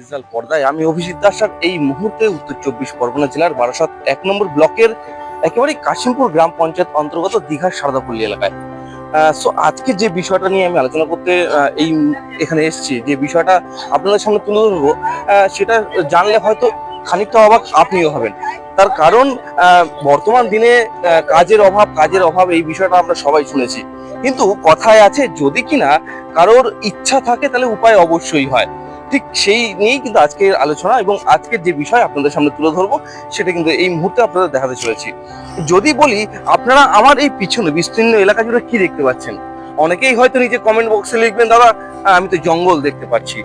Digital পর্দায় আমি অভিজিৎ দাস আর এই মুহূর্তে উত্তর চব্বিশ পরগনা জেলার বারাসাত এক নম্বর ব্লকের একেবারে কাশিমপুর গ্রাম পঞ্চায়েত অন্তর্গত দীঘার সারদাপল্লী এলাকায়। সো আজকে যে বিষয়টা নিয়ে আমি আলোচনা করতে এই এখানে এসেছি, যে বিষয়টা আপনাদের সামনে তুলে ধরবো সেটা জানলে হয়তো খানিকটা অবাক আপনিও হবেন। তার কারণ বর্তমান দিনে কাজের অভাব কাজের অভাব, এই বিষয়টা আমরা সবাই শুনেছি। কিন্তু কথায় আছে, যদি কিনা কারোর ইচ্ছা থাকে তাহলে উপায় অবশ্যই হয়। ঠিক সেই নিয়েই কিন্তু আজকের আলোচনা এবং আজকের যে বিষয় আপনাদের সামনে তুলে ধরবো, সেটা কিন্তু এই মুহূর্তে আপনাদের দেখাতে চলেছি। যদি বলি, আপনারা আমার এই পিছনে বিস্তীর্ণ এলাকা জুড়ে কি দেখতে পাচ্ছেন? অনেকেই হয়তো নিজে কমেন্ট বক্সে লিখবেন, দাদা, আমি তো জঙ্গল দেখতে পাচ্ছি।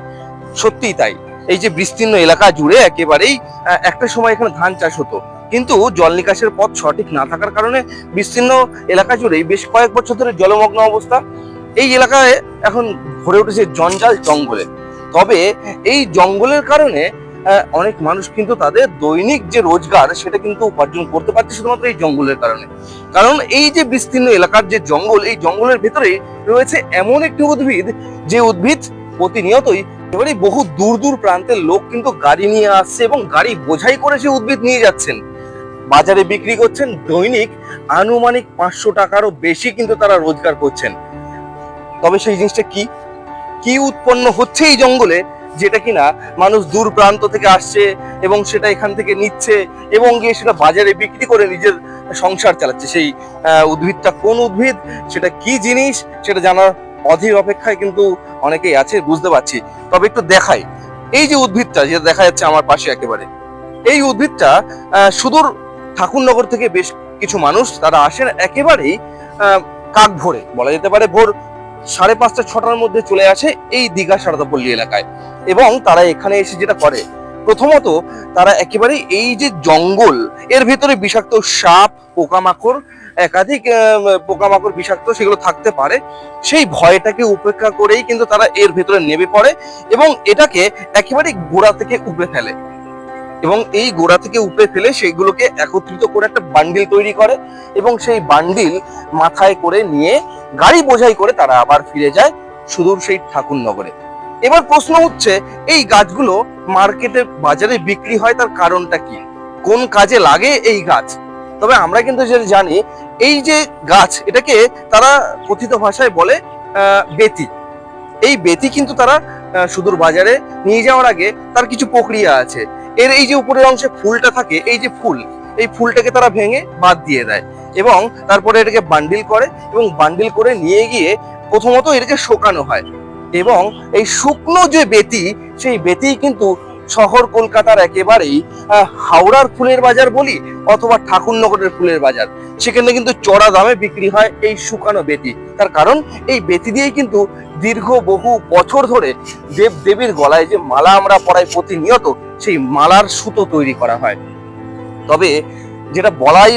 সত্যিই তাই। এই যে বিস্তীর্ণ এলাকা জুড়ে একেবারেই একটা সময় এখানে ধান চাষ হতো। কিন্তু জল নিকাশের পথ সঠিক না থাকার কারণে বিস্তীর্ণ এলাকা জুড়েই বেশ কয়েক বছর ধরে জলমগ্ন অবস্থা। এই এলাকায় এখন ভরে উঠেছে জঞ্জাল জঙ্গলে। তবে এই জঙ্গলের কারণে অনেক মানুষ কিন্তু তাদের দৈনিক যে রোজগার সেটা কিন্তু উপার্জন করতে পারছে শুধুমাত্র এই জঙ্গলের কারণে। কারণ এই যে বিস্তীর্ণ এলাকার যে জঙ্গল, এই জঙ্গলের ভেতরে রয়েছে এমন একটি উদ্ভিদ যে উদ্ভিদ প্রতিনিয়তই এবারে বহু দূর দূর প্রান্তের লোক কিন্তু গাড়ি নিয়ে আসছে এবং গাড়ি বোঝাই করে সে উদ্ভিদ নিয়ে যাচ্ছেন। বাজারে বিক্রি করছেন দৈনিক আনুমানিক পাঁচশো টাকারও বেশি কিন্তু তারা রোজগার করছেন। তবে সেই জিনিসটা কি? কি উৎপন্ন হচ্ছে এই জঙ্গলে, যেটা কিনা মানুষ দূর প্রান্ত থেকে আসছে এবং সেটা এখান থেকে নিচ্ছে এবং গিয়ে সেটা বাজারে বিক্রি করে নিজের সংসার চালাচ্ছে। সেই উদ্ভিদটা কোন উদ্ভিদ, সেটা কি জিনিস, সেটা জানার অধীর অপেক্ষায় কিন্তু অনেকেই আছে, বুঝতে পারছি। তবে একটু দেখাই। এই যে উদ্ভিদটা, যেটা দেখা যাচ্ছে আমার পাশে একেবারে, এই উদ্ভিদটা সুদূর ঠাকুরনগর থেকে বেশ কিছু মানুষ তারা আসেন একেবারেই কাক ভোরে, বলা যেতে পারে ভোর সাড়ে পাঁচটা ছটার মধ্যে চলে আসে এই দীঘা সারদাপল্লী এলাকায়। এবং তারা এখানে এসে যেটা করে, প্রথমত তারা একেবারে এই যে জঙ্গল, এর ভেতরে বিষাক্ত সাপ, পোকামাকড়, একাধিক পোকামাকড় বিষাক্ত সেগুলো থাকতে পারে। সেই ভয়টাকে উপেক্ষা করেই কিন্তু তারা এর ভেতরে নেমে পড়ে এবং এটাকে একেবারে গোড়া থেকে উপড়ে ফেলে। এবং এই গোড়া থেকে উপড়ে ফেলে সেইগুলোকে একত্রিত করে একটা বান্ডিল তৈরি করে এবং সেই বান্ডিল মাথায় করে নিয়ে গাড়ি বোঝাই করে তারা আবার ফিরে যায় সুদূর সেই ঠাকুরনগরে। এবার প্রশ্ন হচ্ছে, এই গাছগুলো মার্কেটে বাজারে বিক্রি হয় তার কারণটা কি? কোন কাজে লাগে এই গাছ? তবে আমরা কিন্তু যেটা জানি, এই যে গাছ, এটাকে তারা কথিত ভাষায় বলে বেতি। এই বেতি কিন্তু তারা সুদূর বাজারে নিয়ে যাওয়ার আগে তার কিছু প্রক্রিয়া আছে। এর এই যে উপরের অংশে ফুলটা থাকে, এই যে ফুল, এই ফুলটাকে তারা ভেঙে বাদ দিয়ে দেয় এবং তারপরে এটাকে বান্ডিল করে এবং বান্ডিল করে নিয়ে গিয়ে প্রথমত এটাকে শোকানো হয় এবং এই শুকনো যে বেতি, সেই বেতি কিন্তু শহর কলকাতার একেবারেই হাওড়ার ফুলের বাজার বলি অথবা ঠাকুরনগরের ফুলের বাজার। সেখানে কিন্তু চড়া দামে বিক্রি হয় এই শুকানো বেতি। তার কারণ এই বেতি দিয়েই কিন্তু দীর্ঘ বহু বছর ধরে দেব দেবীর গলায় যে মালা আমরা পরাই প্রতিনিয়ত, সেই মালার সুতো তৈরি করা হয়। তবে যেটা বলাই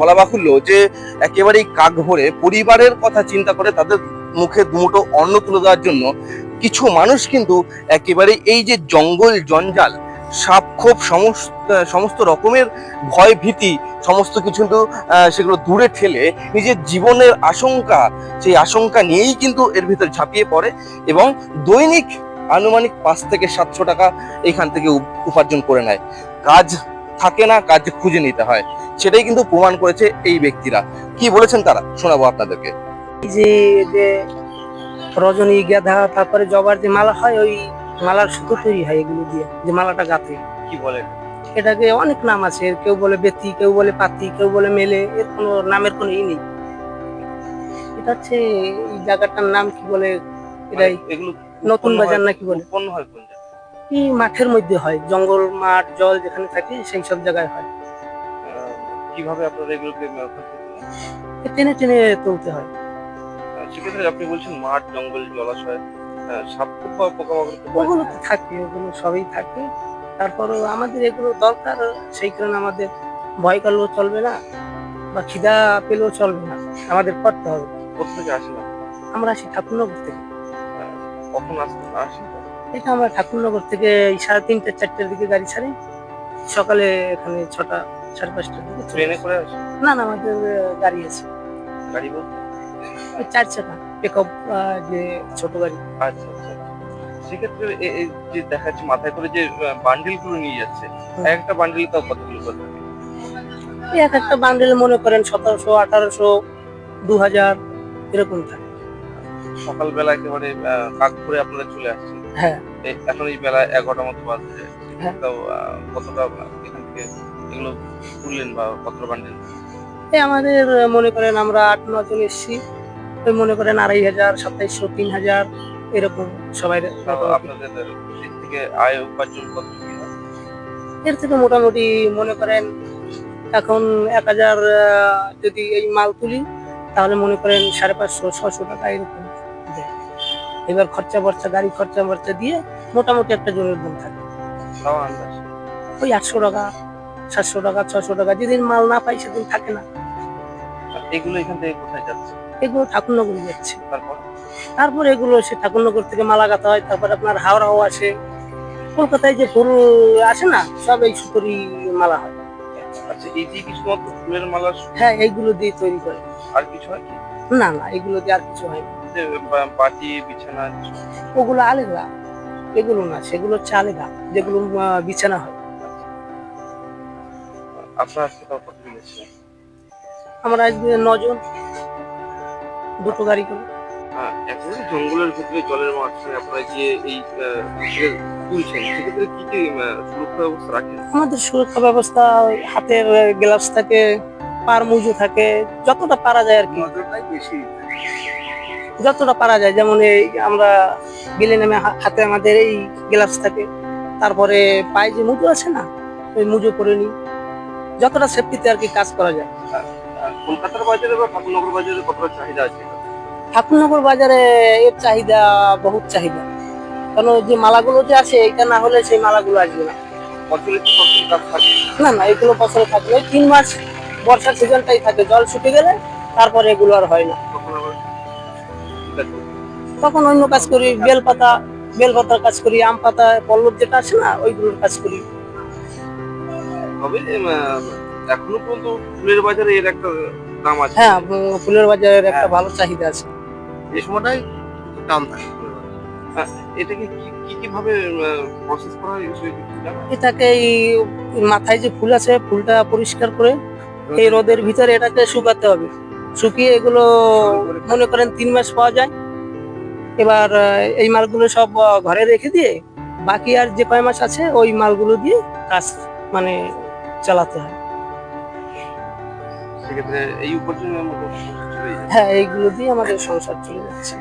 বলা বাহুল্য যে একেবারেই কাক ভরে পরিবারের কথা চিন্তা করে তাদের মুখে দুমুটো অন্ন তুলে দেওয়ার জন্য কিছু মানুষ কিন্তু একেবারে এই যে জঙ্গল, জঞ্জাল, সাপ, খোপ সমস্ত সমস্ত রকমের ভয় ভীতি, সমস্ত কিছু কিন্তু সেগুলো দূরে ঠেলে নিজের জীবনের আশঙ্কা, সেই আশঙ্কা নিয়েই কিন্তু এর ভিতর ঝাঁপিয়ে পড়ে এবং দৈনিক আনুমানিক পাঁচ থেকে সাতশো টাকা এখান থেকে উপ- উপার্জন করে নেয়। কাজ থাকে না, কাজ খুঁজে নিতে হয়। সেটাই কিন্তু প্রমাণ করেছে এই ব্যক্তিরা। কি বলেছেন তারা? শোনাবো আপনাদেরকে। এই যে যে রজনী গাঁদা তারপরে জবার যে মালা হয় ওই মালার সুতো তৈরি হয় এগুলো দিয়ে যে মালাটা গাঁথে। কি বলেন এটাকে অনেক নাম আছে কেউ বলে বেতি কেউ বলে পাতি কেউ বলে মেলে এর কোনো নামের কোনো ই নেই। এটা হচ্ছে এই জায়গাটার নাম কি বলে এটাই নতুন বাজার হয়- নাকি বলে? হয় এই মাঠের মধ্যে হয় জঙ্গল মাঠ জল যেখানে থাকে সেই সব জায়গায় হয়। কীভাবে আপনারা এগুলোকে টেনে টেনে তুলতে হয়। সেক্ষেত্রে আপনি বলছেন মাঠ জঙ্গল জলাশয় সাপ বা পোকামাকড় তো ওগুলো তো থাকে ওগুলো সবই থাকে। তারপরও আমাদের এগুলো দরকার সেই কারণে আমাদের ভয় করলেও চলবে না বা খিদা পেলেও চলবে না। আমাদের করতে হবে। কোথেকে আসেন আপনি? আমরা আসি ঠাকুরনগর থেকে। কখন আসেন? এটা আমরা ঠাকুরনগর থেকে সাড়ে তিনটে চারটের দিকে গাড়ি ছাড়ি। সকালে এখানে ছটা সাড়ে পাঁচটার দিকে ট্রেনে করে আসেন? না না আমাদের গাড়ি আছে। গাড়ি বলতে? ওই চার চাকা পিক যে ছোট গাড়ি। আচ্ছা আচ্ছা সেক্ষেত্রে এ- যে দেখা যাচ্ছে মাথায় করে যে বান্ডিলগুলো নিয়ে যাচ্ছে এক একটা বান্ডিল তাও কতগুলো করে? এক একটা বান্ডেল মনে করেন সতেরোশো আঠারোশো দু হাজার এরকম থাকে। সকালবেলা একেবারে কাক করে আপনারা চলে আসছেন। হ্যাঁ। এখন এই বেলা এগারোটার মতো বাজছে। হ্যাঁ। তাও কতটা এখান থেকে এগুলো তুললেন বা কতটা বান্ডিল এই আমাদের মনে করেন আমরা আট ন জন এসছি। ওই মনে করেন আড়াই হাজার সাতাইশশো তিন হাজার এরকম সবাই আপনাদের দিক থেকে আয় উপার্জন কত এর থেকে মোটামুটি মনে করেন এখন এক হাজার যদি এই মাল তুলি তাহলে মনে করেন সাড়ে পাঁচশো ছশো টাকা এরকম এবার খরচা বর্চা গাড়ি খরচা বর্চা দিয়ে মোটামুটি একটা জনের দাম থাকে। ওই আটশো টাকা সাতশো টাকা ছশো টাকা যেদিন মাল না পাই সেদিন থাকে না। এগুলো এখান থেকে কোথায় যাচ্ছে? এগুলো ঠাকুরনগর যাচ্ছে। তারপর তারপর এগুলো সে ঠাকুরনগর থেকে মালা গাঁথা হয় তারপর আপনার হাওড়াও আসে। কলকাতায় যে ফুল আসে না সব এই সুতোরই মালা হয়। আচ্ছা ফুলের মালা হ্যাঁ এইগুলো দিয়ে তৈরি করে। আর কিছু হয় না না এগুলো দিয়ে আর কিছু হয় বিছানা ওগুলো আলেগা এগুলো না সেগুলো হচ্ছে আলেগা যেগুলো বিছানা হয়। আপনার আমরা আজকে নজন। দুটো গাড়ি করে। হ্যাঁ একেবারে জঙ্গলের ভিতরে জলের মাঝখানে আপনারা যে এই তুলছেন সেক্ষেত্রে কি কি সুরক্ষা ব্যবস্থা রাখেন? আমাদের সুরক্ষা ব্যবস্থা হাতের গ্লাভস থাকে পার মুজো থাকে যতটা পারা যায় আর কি। বেশি। যতটা পারা যায় যেমন এই আমরা গেলে নামে হাতে আমাদের এই গ্লাভস থাকে তারপরে পায়ে যে মুজো আছে না ওই মুজো করে নিই। যতটা সেফটিতে আর কি কাজ করা যায়। আর কলকাতার বাজারে বা ঠাকুরনগর বাজারে কতটা চাহিদা আছে? ঠাকুরনগর বাজারে এর চাহিদা বহুত চাহিদা। কারণ যে মালাগুলো যে আছে এটা না হলে সেই মালাগুলো আসবে না। না না এগুলো বছরে থাকবে তিন মাস বর্ষার সিজনটাই থাকে জল শুকে গেলে তারপরে এগুলো আর হয় না। তখন অন্য কাজ করি বেলপাতা বেলপাতার কাজ করি আম পাতা পল্লব যেটা আছে না ওইগুলোর কাজ করি। তবে এখনও পর্যন্ত ফুলের বাজারে এর একটা দাম আছে। হ্যাঁ ফুলের বাজারের একটা ভালো চাহিদা আছে। এই সময়টাই দাম থাকে এটাকে কি কি কীভাবে প্রসেস করা হয়? এটাকে এই মাথায় যে ফুল আছে ফুলটা পরিষ্কার করে এই রোদের ভিতরে এটাকে শুকাতে হবে। শুকিয়ে এগুলো মনে করেন তিন মাস পাওয়া যায়। এবার এই মালগুলো সব ঘরে রেখে দিয়ে বাকি আর যে কয় মাস আছে ওই মালগুলো দিয়ে কাজ মানে চালাতে হয়। সেক্ষেত্রে এই উপার্জনের মতো হ্যাঁ এইগুলো দিয়ে আমাদের সংসার চলে যাচ্ছে।